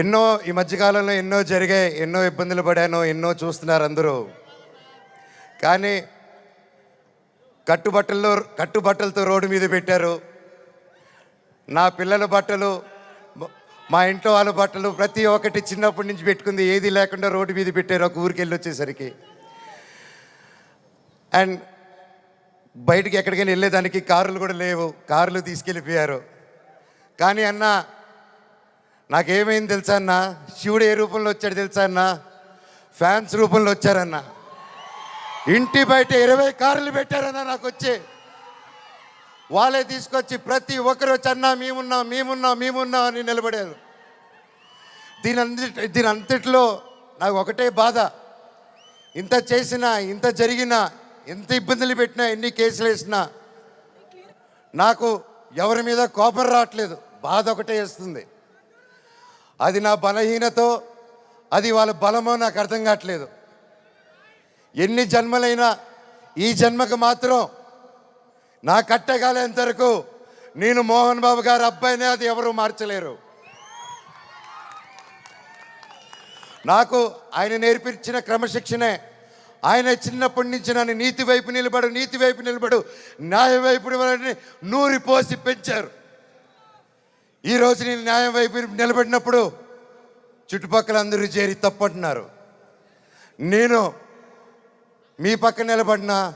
ఎన్నో ఈ మధ్యకాలంలో ఎన్నో జరిగాయి ఎన్నో ఇబ్బందులు పడాను ఎన్నో చూస్తున్నారు అందరూ. కానీ కట్టుబట్టల్లో కట్టుబట్టలతో రోడ్డు మీద పెట్టారు. నా పిల్లల బట్టలు మా ఇంట్లో వాళ్ళ బట్టలు ప్రతి ఒక్కటి చిన్నప్పటి నుంచి పెట్టుకుంది ఏది లేకుండా రోడ్డు మీద పెట్టారు ఒక ఊరికి వెళ్ళి వచ్చేసరికి. అండ్ బయటికి ఎక్కడికైనా వెళ్ళేదానికి కార్లు కూడా లేవు కార్లు తీసుకెళ్ళిపోయారు. కానీ అన్న నాకేమైంది తెలుసా అన్న? శివుడు ఏ రూపంలో వచ్చాడు తెలుసా అన్న? ఫ్యాన్స్ రూపంలో వచ్చారన్న. ఇంటి బయట ఇరవై కార్లు పెట్టారన్న నాకు వచ్చి వాళ్ళే తీసుకొచ్చి ప్రతి ఒక్కరు వచ్చి అన్నా మేమున్నాం మేమున్నాం మేమున్నాం అని నిలబడారు. దీని అంతటి దీని అంతటిలో నాకు ఒకటే బాధ. ఇంత చేసినా ఇంత జరిగినా ఎంత ఇబ్బందులు పెట్టినా ఎన్ని కేసులు వేసినా నాకు ఎవరి మీద కోపం రావట్లేదు. బాధ ఒకటే వేస్తుంది. అది నా బలహీనతో అది వాళ్ళ బలమో నాకు అర్థం కావట్లేదు. ఎన్ని జన్మలైనా ఈ జన్మకు మాత్రం నా కట్టగాలేంత వరకు నేను మోహన్ బాబు గారి అబ్బాయినే అది ఎవరు మార్చలేరు. నాకు ఆయన నేర్పించిన క్రమశిక్షణే ఆయన చిన్నప్పటి నుంచి నన్ను నీతి వైపు నిలబడు నీతి వైపు నిలబడు న్యాయ వైపు నూరి పోసి పెంచారు. ఈరోజు నేను న్యాయం వైపు నిలబడినప్పుడు చుట్టుపక్కల అందరూ చేరి తప్పంటున్నారు. నేను మీ పక్క నిలబడినా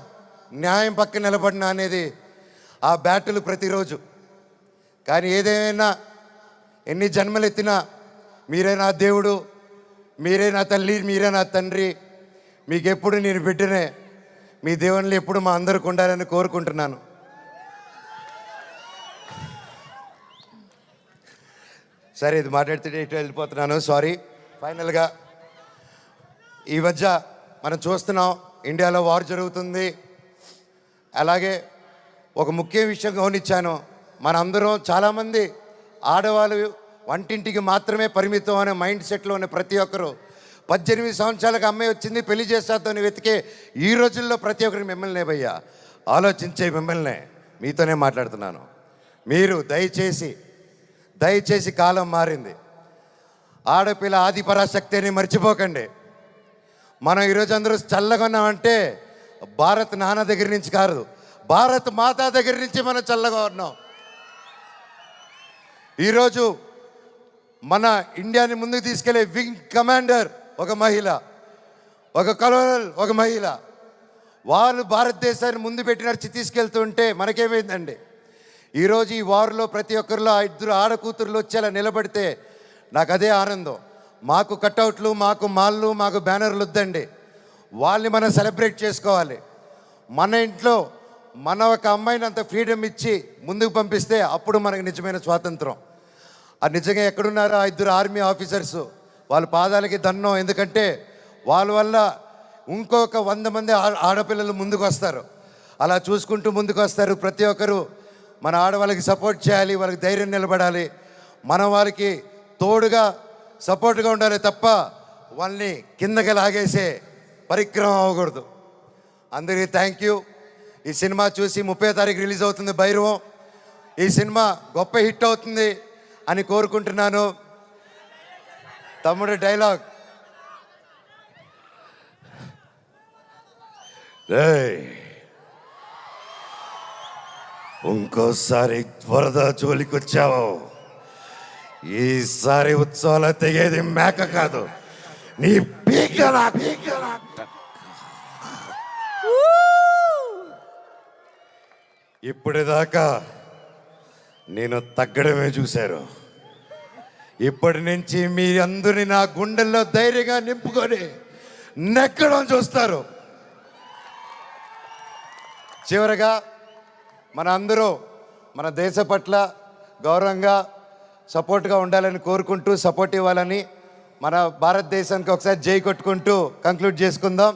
న్యాయం పక్క నిలబడినా అనేది ఆ బ్యాటలు ప్రతిరోజు. కానీ ఏదేమైనా ఎన్ని జన్మలు ఎత్తినా మీరే నా దేవుడు మీరే నా తల్లి మీరే నా తండ్రి మీకెప్పుడు నేను బిడ్డనే మీ దేవుళ్ళు ఎప్పుడు మా అందరికి ఉండాలని కోరుకుంటున్నాను. సరే ఇది మాట్లాడితే ఇటు వెళ్ళిపోతున్నాను. సారీ ఫైనల్గా ఈ మధ్య మనం చూస్తున్నాం ఇండియాలో వార్ జరుగుతుంది. అలాగే ఒక ముఖ్య విషయం గమనించాను. మనందరం చాలామంది ఆడవాళ్ళు వంటింటికి మాత్రమే పరిమితం అనే మైండ్ సెట్లో ఉన్న ప్రతి ఒక్కరు పద్దెనిమిది సంవత్సరాలకు అమ్మాయి వచ్చింది పెళ్ళి చేస్తాతోని వెతికే ఈ రోజుల్లో ప్రతి ఒక్కరికి మిమ్మల్ని భయ్యా. ఆలోచించే మిమ్మల్నే మీతోనే మాట్లాడుతున్నాను. మీరు దయచేసి దయచేసి కాలం మారింది. ఆడపిల్ల ఆదిపరాశక్తి అని మర్చిపోకండి. మనం ఈరోజు అందరూ చల్లగా ఉన్నామంటే భారత్ నాన్న దగ్గర నుంచి కాదు భారత్ మాతా దగ్గర నుంచి మనం చల్లగా ఉన్నాం. ఈరోజు మన ఇండియాని ముందుకు తీసుకెళ్ళే వింగ్ కమాండర్ ఒక మహిళ ఒక కలోనల్ ఒక మహిళ. వాళ్ళు భారతదేశాన్ని ముందు పెట్టి తీసుకెళ్తుంటే మనకేమైందండి? ఈరోజు ఈ వారిలో ప్రతి ఒక్కరిలో ఆ ఇద్దరు ఆడకూతురులు వచ్చేలా నిలబడితే నాకు అదే ఆనందం. మాకు కట్అవుట్లు మాకు మాళ్ళు మాకు బ్యానర్లు వద్దండి. వాళ్ళని మనం సెలబ్రేట్ చేసుకోవాలి. మన ఇంట్లో మన ఒక అమ్మాయిని అంత ఫ్రీడమ్ ఇచ్చి ముందుకు పంపిస్తే అప్పుడు మనకు నిజమైన స్వాతంత్రం. ఆ నిజంగా ఎక్కడున్నారో ఆ ఇద్దరు ఆర్మీ ఆఫీసర్స్? వాళ్ళ పాదాలకి దన్నం ఎందుకంటే వాళ్ళ వల్ల ఇంకొక వంద మంది ఆ- ఆడపిల్లలు ముందుకు వస్తారు అలా చూసుకుంటూ ముందుకు వస్తారు ప్రతి ఒక్కరు మన ఆడవాళ్ళకి సపోర్ట్ చేయాలి వాళ్ళకి ధైర్యం నిలబడాలి. మన వాళ్ళకి తోడుగా సపోర్ట్గా ఉండాలి తప్ప వాళ్ళని కిందకి లాగేసే పరిక్రమం అవ్వకూడదు. అందరికీ థ్యాంక్ యూ ఈ సినిమా చూసి ముప్పై తారీఖు రిలీజ్ అవుతుంది భైరవం. ఈ సినిమా గొప్ప హిట్ అవుతుంది అని కోరుకుంటున్నాను. తమ్ముడు డైలాగ్ రే ఇంకోసారి వరద జోలికొచ్చావు. ఈసారి ఉత్సవాలు తెగేది మేక కాదు. నీ పీకరా పీకరా. ఇప్పటిదాకా నేను తగ్గడమే చూశారు. ఇప్పటి నుంచి మీ అందరిని నా గుండెల్లో ధైర్యంగా నింపుకొని నెక్కడం చూస్తారు. చివరగా మన అందరూ మన దేశ పట్ల గౌరవంగా సపోర్ట్గా ఉండాలని కోరుకుంటూ సపోర్ట్ ఇవ్వాలని మన భారతదేశానికి ఒకసారి జై కొట్టుకుంటూ కంక్లూడ్ చేసుకుందాం.